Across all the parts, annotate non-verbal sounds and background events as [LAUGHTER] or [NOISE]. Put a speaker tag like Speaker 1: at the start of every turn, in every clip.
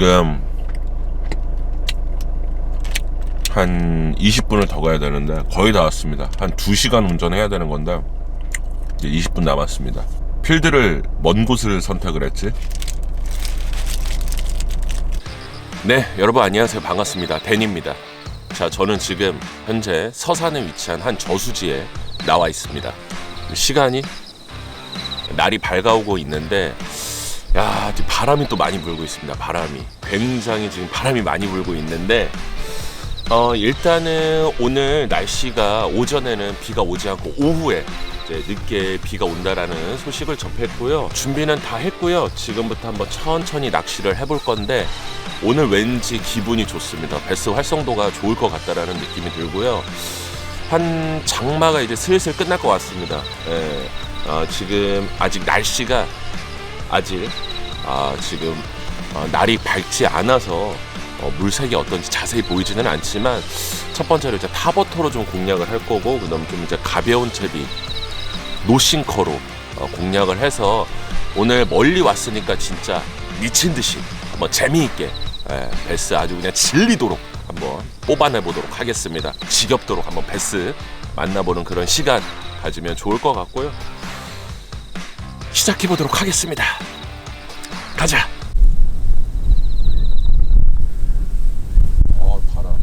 Speaker 1: 지금 한 20분을 더 가야 되는데 거의 다 왔습니다. 한 2시간 운전해야 되는 건데 이제 20분 남았습니다. 필드를 먼 곳을 선택을 했지. 네, 여러분 안녕하세요. 반갑습니다. 댄입니다. 자, 저는 지금 현재 서산에 위치한 한 저수지에 나와 있습니다. 시간이 날이 밝아오고 있는데 야, 지금 바람이 또 많이 불고 있습니다. 바람이 굉장히 지금 바람이 많이 불고 있는데 어, 일단은 오늘 날씨가 오전에는 비가 오지 않고 오후에 이제 늦게 비가 온다라는 소식을 접했고요. 준비는 다 했고요. 지금부터 한번 천천히 낚시를 해볼 건데 오늘 왠지 기분이 좋습니다. 베스 활성도가 좋을 것 같다라는 느낌이 들고요. 한 장마가 이제 슬슬 끝날 것 같습니다. 예. 어, 지금 아직 날씨가 아직 아, 지금 어, 날이 밝지 않아서 어, 물색이 어떤지 자세히 보이지는 않지만 첫 번째로 이제 타버터로 좀 공략을 할 거고 그다음 좀 이제 가벼운 채비 노싱커로 어, 공략을 해서 오늘 멀리 왔으니까 진짜 미친 듯이 한번 재미있게 예, 베스 아주 그냥 질리도록 한번 뽑아내 보도록 하겠습니다. 지겹도록 한번 베스 만나보는 그런 시간 가지면 좋을 것 같고요. 시작해 보도록 하겠습니다. 가자. 어, 바람.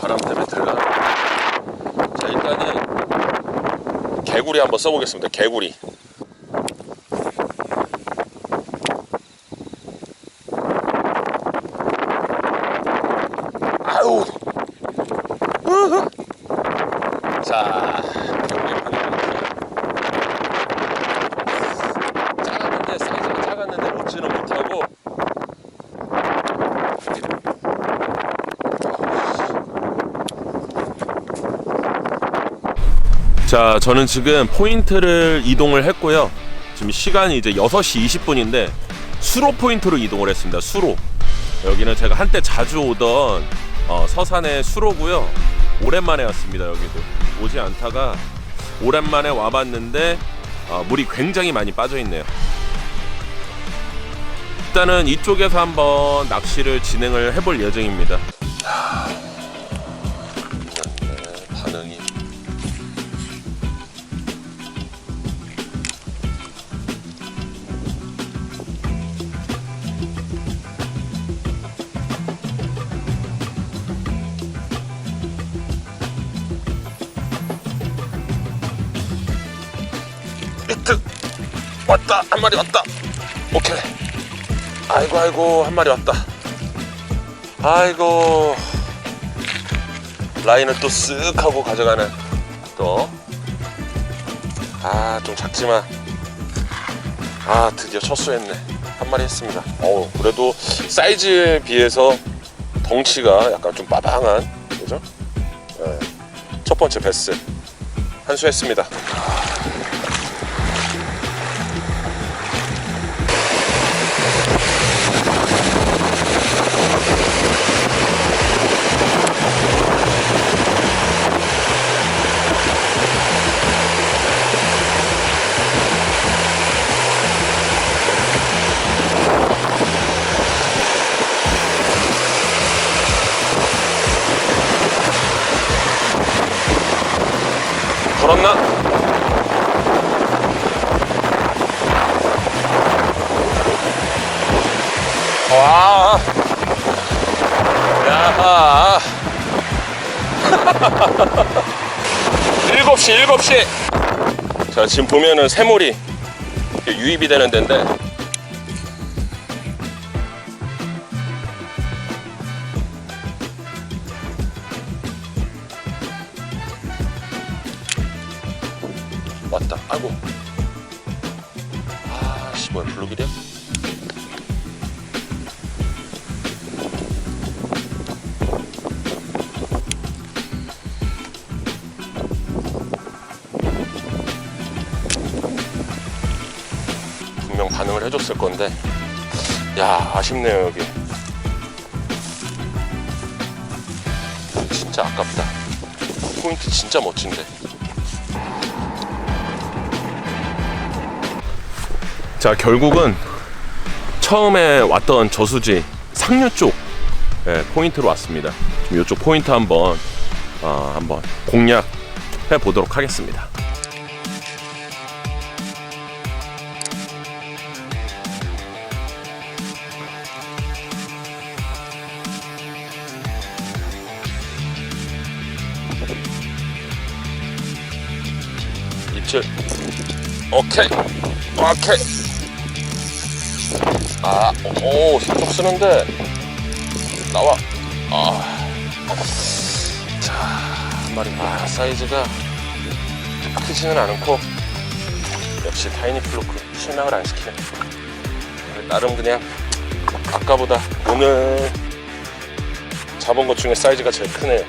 Speaker 1: 바람 때문에 들어가. 자, 일단은 개구리 한번 써보겠습니다. 개구리. 아우. 우후. 자, 개구리 하나. 작았는데 사이즈가 작았는데 먹지는 못하고 자 저는 지금 포인트를 이동을 했고요. 지금 시간이 이제 6시 20분인데 수로 포인트로 이동을 했습니다. 수로. 여기는 제가 한때 자주 오던 어, 서산의 수로고요. 오랜만에 왔습니다 여기도. 오지 않다가 오랜만에 와봤는데 어, 물이 굉장히 많이 빠져 있네요. 일단은 이쪽에서 한번 낚시를 진행을 해볼 예정입니다. 반응이 왔다 한 마리 왔다. 오케이. 아이고 아이고 한 마리 왔다. 아이고. 라인을 또 쓱 하고 가져가는 또 아 좀 작지만. 아 드디어 첫 수했네. 한 마리 했습니다. 어우 그래도 사이즈에 비해서 덩치가 약간 좀 빠방한 그죠? 네. 첫 번째 베스 한 수 했습니다 7시, 7시. 자, 지금 보면은 새몰이 유입이 되는 데인데. 왔다. 아이고. 아, 씨, 뭐야, 블록이래? 해줬을 건데, 야, 아쉽네요, 여기. 진짜 아깝다. 포인트 진짜 멋진데. 자 결국은 처음에 왔던 저수지 상류 쪽 예, 포인트로 왔습니다. 이쪽 포인트 한번 어, 한번 공략해 보도록 하겠습니다. 입질 오케이. 오케이. 아 오 힘좀 쓰는데. 나와. 아 자 한 마리. 아 사이즈가 크지는 않고 역시 타이니 플로크 실망을 안 시키네. 나름 그냥 아까보다 오늘 잡은 것 중에 사이즈가 제일 크네요.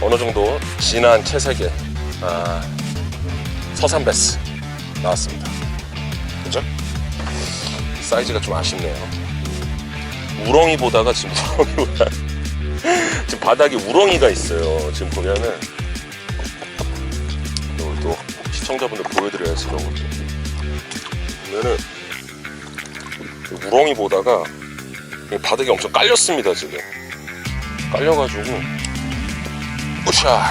Speaker 1: 어느 정도 진한 채색의 아, 서산베스 나왔습니다. 그죠? 사이즈가 좀 아쉽네요. 우렁이 보다가 지금 [LAUGHS] 우렁이보다 지금 바닥에 우렁이가 있어요. 지금 보면은 이걸 또 시청자분들 보여드려야지 이런 것도 보면은 그 우렁이 보다가 이 바닥이 엄청 깔렸습니다 지금 깔려가지고 우샤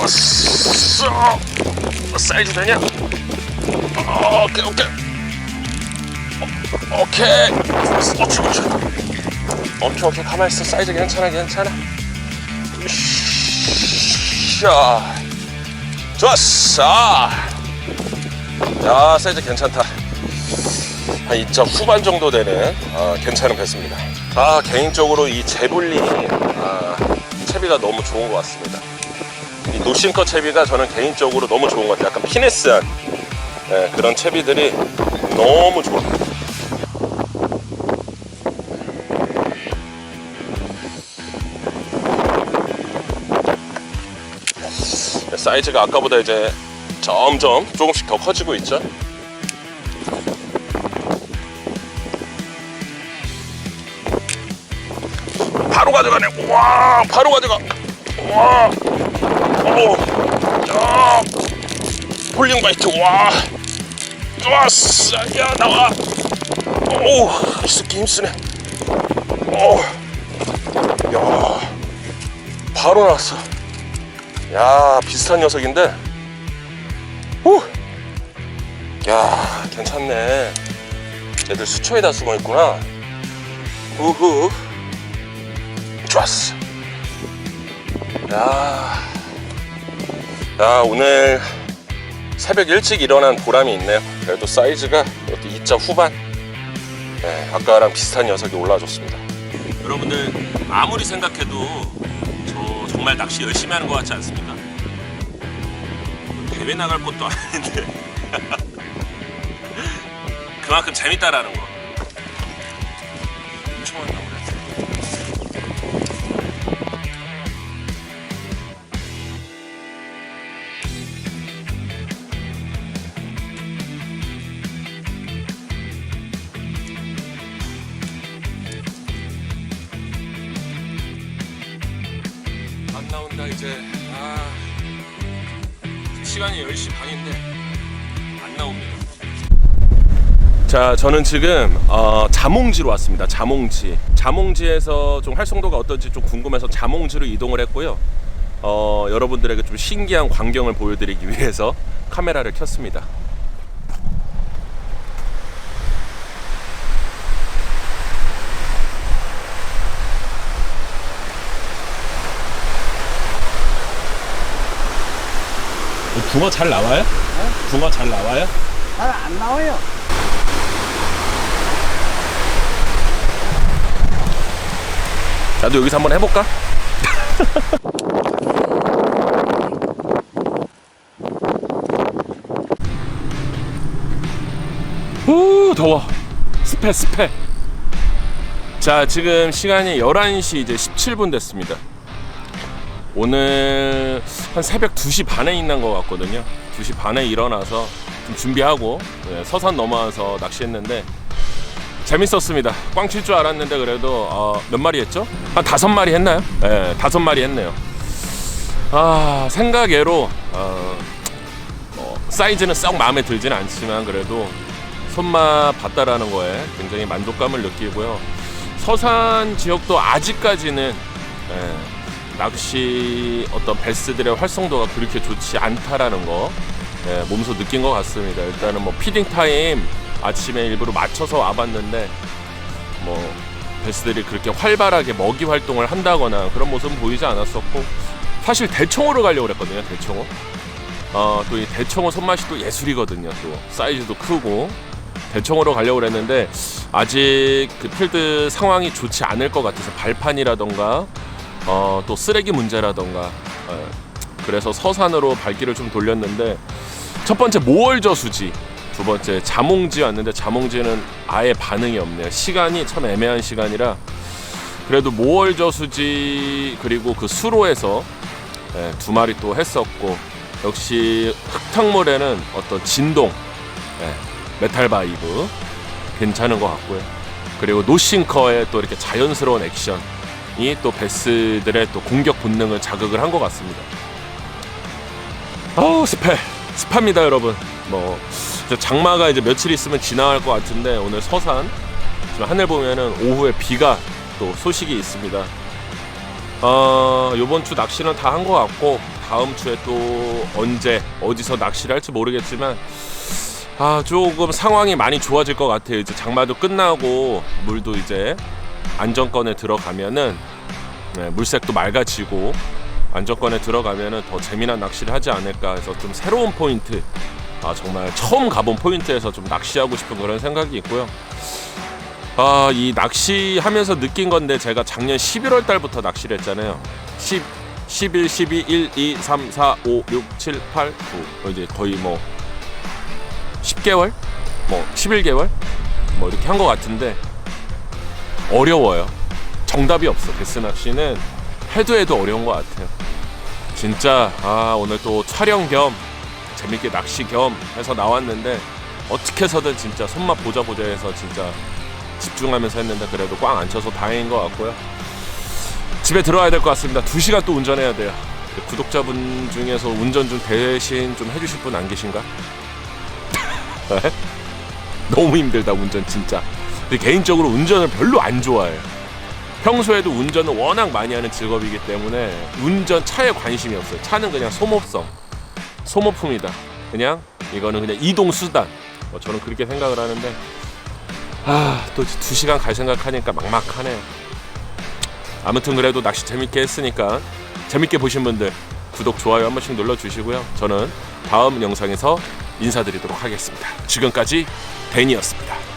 Speaker 1: 왔어 사이즈 되냐? 어, 오케이 오케이. 어, 오케이. 오케이 오케이 오케이 오케이 가만히 있어. 사이즈 괜찮아 괜찮아. 샤 좋았어. 야 사이즈 괜찮다. 한 2점 후반 정도 되는 아, 괜찮은 배스입니다. 아 개인적으로 이 제블린이 아, 채비가 너무 좋은 것 같습니다. 이 노싱커 채비가 저는 개인적으로 너무 좋은 것 같아요. 약간 피네스한 예, 그런 채비들이 너무 좋아요. 예, 사이즈가 아까보다 이제 점점 조금씩 더 커지고 있죠. 바로 가져가네. 와, 바로 가져가. 와. 오, 야, 폴링 바이트, 와, 좋았어, 야, 나와. 오, 이 새끼 힘쓰네. 오, 야, 바로 나왔어. 야, 비슷한 녀석인데, 오, 야, 괜찮네. 얘들 수초에다 숨어 있구나. 우후, 좋았어. 야, 야 오늘 새벽 일찍 일어난 보람이 있네요. 그래도 사이즈가 이렇게 2자 후반. 네, 아까랑 비슷한 녀석이 올라와줬습니다. 여러분들 아무리 생각해도 저 정말 낚시 열심히 하는 것 같지 않습니까? 대회 나갈 것도 아닌데 [LAUGHS] 그만큼 재밌다라는 거. 엄청 많 10시 반인데 안 나옵니다. 자 저는 지금 어, 자몽지로 왔습니다. 자몽지. 자몽지에서 좀 활성도가 어떤지 좀 궁금해서 자몽지로 이동을 했고요. 어, 여러분들에게 좀 신기한 광경을 보여드리기 위해서 카메라를 켰습니다 붕어 잘 나와요? 붕어 잘 나와요?
Speaker 2: 잘 안 나와요.
Speaker 1: 나도 여기서 한번 해볼까? [LAUGHS] 후 더워 습해 습해 자 지금 시간이 11시 이제 17분 됐습니다 오늘 한 새벽 2시 반에 있는 것 같거든요 2시 반에 일어나서 좀 준비하고 네, 서산 넘어와서 낚시했는데 재밌었습니다 꽝 칠 줄 알았는데 그래도 어, 몇 마리 했죠? 한 다섯 마리 했나요? 네 다섯 마리 했네요 아 생각외로 어, 뭐, 사이즈는 썩 마음에 들지는 않지만 그래도 손맛 봤다라는 거에 굉장히 만족감을 느끼고요. 서산 지역도 아직까지는 예, 낚시 어떤 베스들의 활성도가 그렇게 좋지 않다라는 거 예, 몸소 느낀 것 같습니다. 일단은 뭐 피딩 타임 아침에 일부러 맞춰서 와봤는데 뭐 베스들이 그렇게 활발하게 먹이 활동을 한다거나 그런 모습은 보이지 않았었고 사실 대청호로 가려고 그랬거든요. 대청호. 어, 또 이 대청호 손맛이 또 예술이거든요. 또 사이즈도 크고 대청호로 가려고 그랬는데 아직 그 필드 상황이 좋지 않을 것 같아서 발판이라던가 어, 또 쓰레기 문제라던가 예, 그래서 서산으로 발길을 좀 돌렸는데 첫 번째 모월 저수지 두 번째 자몽지 왔는데 자몽지는 아예 반응이 없네요. 시간이 참 애매한 시간이라 그래도 모월 저수지 그리고 그 수로에서 예, 두 마리 또 했었고 역시 흙탕물에는 어떤 진동 예, 메탈 바이브 괜찮은 것 같고요. 그리고 노싱커의 또 이렇게 자연스러운 액션이 또 베스들의 또 공격 본능을 자극을 한 것 같습니다. 어우 습해 습합니다 여러분. 뭐 장마가 이제 며칠 있으면 지나갈 것 같은데 오늘 서산 지금 하늘 보면은 오후에 비가 또 소식이 있습니다. 어 이번 주 낚시는 다 한 것 같고 다음 주에 또 언제 어디서 낚시를 할지 모르겠지만 아 조금 상황이 많이 좋아질 것 같아요. 이제 장마도 끝나고 물도 이제 안정권에 들어가면은 네, 물색도 맑아지고 안정권에 들어가면은 더 재미난 낚시를 하지 않을까 해서 좀 새로운 포인트 아 정말 처음 가본 포인트에서 좀 낚시하고 싶은 그런 생각이 있고요. 아 이 낚시하면서 느낀 건데 제가 작년 11월 달부터 낚시를 했잖아요. 10 11, 12, 1, 2, 3, 4, 5, 6, 7, 8, 9 이제 거의 뭐 10개월, 뭐 11개월, 뭐 이렇게 한 것 같은데 어려워요. 정답이 없어. 베스 낚시는 해도 해도 어려운 것 같아요. 진짜 아 오늘 또 촬영 겸 재밌게 낚시 겸 해서 나왔는데 어떻게 해서든 진짜 손맛 보자 보자 해서 진짜 집중하면서 했는데 그래도 꽝 안 쳐서 다행인 것 같고요. 집에 들어와야 될 것 같습니다. 2시간 또 운전해야 돼요. 구독자분 중에서 운전 좀 대신 좀 해주실 분 안 계신가? [LAUGHS] 네? 너무 힘들다 운전 진짜. 개인적으로 운전을 별로 안 좋아해요. 평소에도 운전을 워낙 많이 하는 직업이기 때문에 운전 차에 관심이 없어요. 차는 그냥 소모성, 소모품이다. 그냥 이거는 그냥 이동 수단. 뭐 저는 그렇게 생각을 하는데 아또 두 시간 갈 생각하니까 막막하네요. 아무튼 그래도 낚시 재밌게 했으니까 재밌게 보신 분들 구독 좋아요 한 번씩 눌러 주시고요. 저는 다음 영상에서 인사드리도록 하겠습니다. 지금까지 데니였습니다.